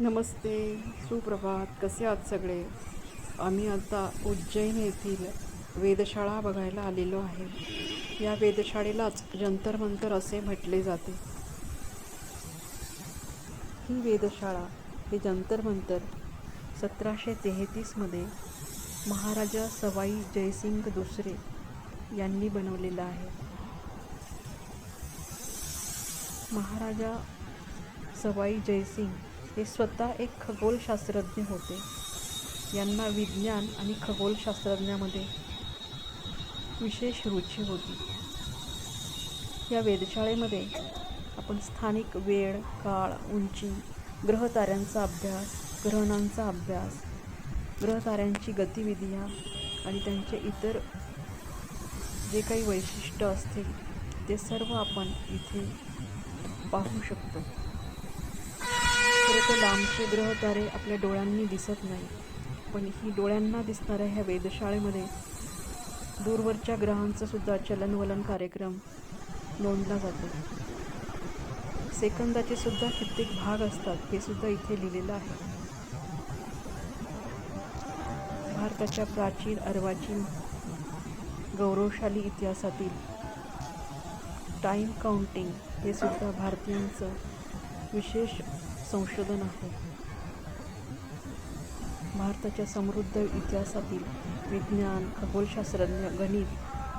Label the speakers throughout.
Speaker 1: नमस्ते सुप्रभात. कसे आहात सगळे? आम्ही आता उज्जैन येथील वेधशाळा बघायला आलेलो आहे. या वेधशाळेलाच जंतर मंतर असे म्हटले जाते. ही वेधशाळा हे जंतर मंतर सतराशे तेहतीसमध्ये महाराजा सवाई जयसिंग दुसरे यांनी बनवलेलं आहे. महाराजा सवाई जयसिंग हे स्वतः एक खगोलशास्त्रज्ञ होते. यांना विज्ञान आणि खगोलशास्त्रज्ञामध्ये विशेष रुची होती. या वेधशाळेमध्ये आपण स्थानिक वेळ काळ उंची ग्रहताऱ्यांचा अभ्यास ग्रहणांचा अभ्यास ग्रहताऱ्यांची गतिविधिया आणि त्यांचे इतर जे काही वैशिष्ट्य असतील ते सर्व आपण इथे पाहू शकतो. खरं तर लांबचे ग्रहतारे आपल्या डोळ्यांनी दिसत नाही. पण ही डोळ्यांना दिसणाऱ्या ह्या वेधशाळेमध्ये दूरवरच्या ग्रहांचं सुद्धा चलनवलन कार्यक्रम नोंदला जातो. सेकंदाचे सुद्धा कित्येक भाग असतात हे सुद्धा इथे लिहिलेलं आहे. भारताच्या प्राचीन अर्वाचीन गौरवशाली इतिहासातील टाईम काउंटिंग हे सुद्धा भारतीयांचं विशेष संशोधन आहे. भारताच्या समृद्ध इतिहासातील विज्ञान खगोलशास्त्रज्ञ गणित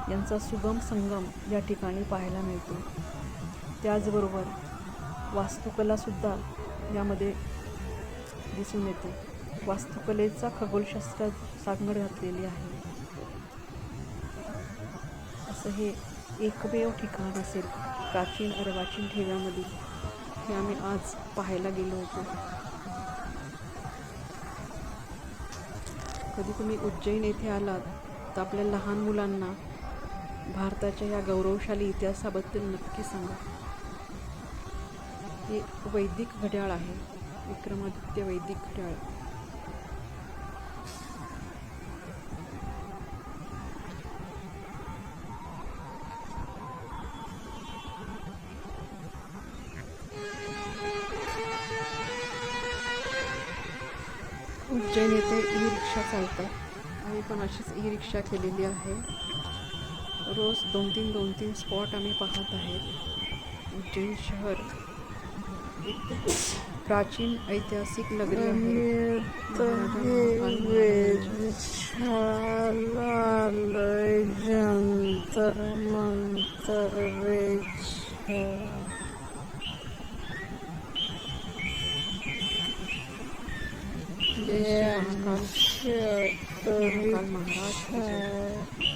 Speaker 1: यांचा सुगम संगम या ठिकाणी पाहायला मिळतो. त्याचबरोबर वास्तुकलासुद्धा यामध्ये दिसून येते. वास्तुकलेचा खगोलशास्त्रात सांगड घातलेली आहे. असं हे एकमेव ठिकाण असेल प्राचीन अर्वाचीन ठेव्यामधील हे आम्ही आज पाहायला गेलो होतो. कधी तुम्ही उज्जैन येथे आलात तर आपल्या लहान मुलांना भारताच्या या गौरवशाली इतिहासाबद्दल नक्की सांगा. हे वैदिक घड्याळ आहे विक्रमादित्य वैदिक घड्याळ. उज्जैन येथे ई रिक्षा चालतात आम्ही पण अशीच ई रिक्षा केलेली आहे. रोज दोन तीन दोन तीन स्पॉट आम्ही पाहत आहेत. उज्जैन शहर प्राचीन ऐतिहासिक नगरी आहे.
Speaker 2: जंतर मंतर
Speaker 1: 别生气，别生气。